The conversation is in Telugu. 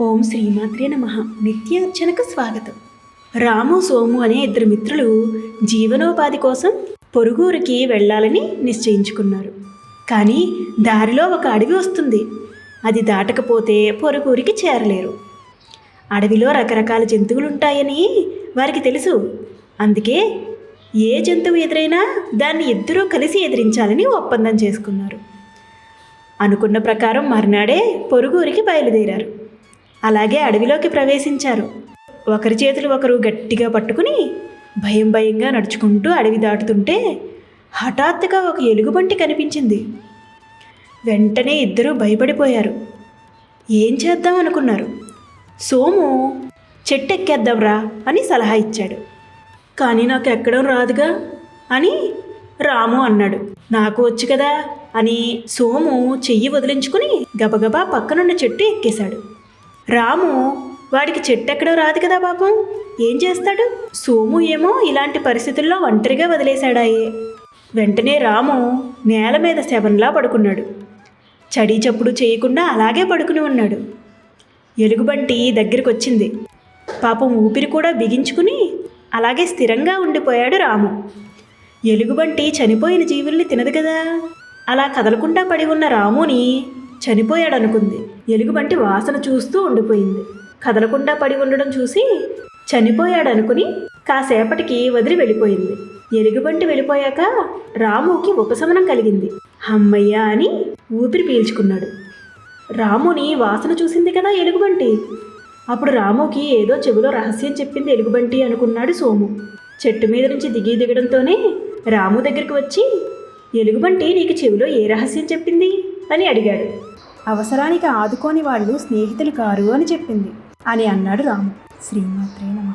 ఓం శ్రీమాత్రే నమ. నిత్యార్చనకు స్వాగతం. రాము సోము అనే ఇద్దరు మిత్రులు జీవనోపాధి కోసం పొరుగురికి వెళ్ళాలని నిశ్చయించుకున్నారు. కానీ దారిలో ఒక అడవి వస్తుంది. అది దాటకపోతే పొరుగురికి చేరలేరు. అడవిలో రకరకాల జంతువులు ఉంటాయని వారికి తెలుసు. అందుకే ఏ జంతువు ఎదురైనా దాన్ని ఇద్దరూ కలిసి ఎదిరించాలని ఒప్పందం చేసుకున్నారు. అనుకున్న ప్రకారం మర్నాడే పొరుగురికి బయలుదేరారు. అలాగే అడవిలోకి ప్రవేశించారు. ఒకరి చేతులు ఒకరు గట్టిగా పట్టుకుని భయం భయంగా నడుచుకుంటూ అడవి దాటుతుంటే హఠాత్తుగా ఒక ఎలుగుబంటి కనిపించింది. వెంటనే ఇద్దరూ భయపడిపోయారు. ఏం చేద్దాం అనుకున్నారు? సోము చెట్టు ఎక్కేద్దాంరా అని సలహా ఇచ్చాడు. కానీ నాకు ఎక్కడం రాదుగా అని రాము అన్నాడు. నాకు వచ్చు కదా అని సోము చెయ్యి వదిలించుకుని గబగబా పక్కనున్న చెట్టు ఎక్కేశాడు. రాము వాడికి చెట్టు ఎక్కడం రాదు కదా పాపం ఏం చేస్తాడు? సోము ఏమో ఇలాంటి పరిస్థితుల్లో ఒంటరిగా వదిలేశాడాయే. వెంటనే రాము నేల మీద శవన్లా పడుకున్నాడు. చడి చప్పుడు చేయకుండా అలాగే పడుకుని ఉన్నాడు. ఎలుగుబంటి దగ్గరికి వచ్చింది పాపం ఊపిరి కూడా బిగించుకుని అలాగే స్థిరంగా ఉండిపోయాడు రాము. ఎలుగుబంటి చనిపోయిన జీవుల్ని తినదు కదా. అలా కదలకుండా పడి ఉన్న రాముని చనిపోయాడనుకుంది. ఎలుగుబంటి వాసన చూస్తూ ఉండిపోయింది. కదలకుండా పడి ఉండడం చూసి చనిపోయాడు అనుకుని కాసేపటికి వదిలి వెళ్ళిపోయింది. ఎలుగుబంటి వెళ్ళిపోయాక రాముకి ఉపశమనం కలిగింది. అమ్మయ్యా అని ఊపిరి పీల్చుకున్నాడు. రాముని వాసన చూసింది కదా ఎలుగుబంటి? అప్పుడు రాముకి ఏదో చెవిలో రహస్యం చెప్పింది ఎలుగుబంటి అనుకున్నాడు సోము. చెట్టు మీద నుంచి దిగి దిగడంతోనే రాము దగ్గరికి వచ్చి ఎలుగుబంటి నీకు చెవిలో ఏ రహస్యం చెప్పింది? అని అడిగాడు. అవసరానికి ఆదుకోని వాళ్ళు స్నేహితులు కారు అని చెప్పింది. అని అన్నాడు రాము. శ్రీమాత్రే నమ.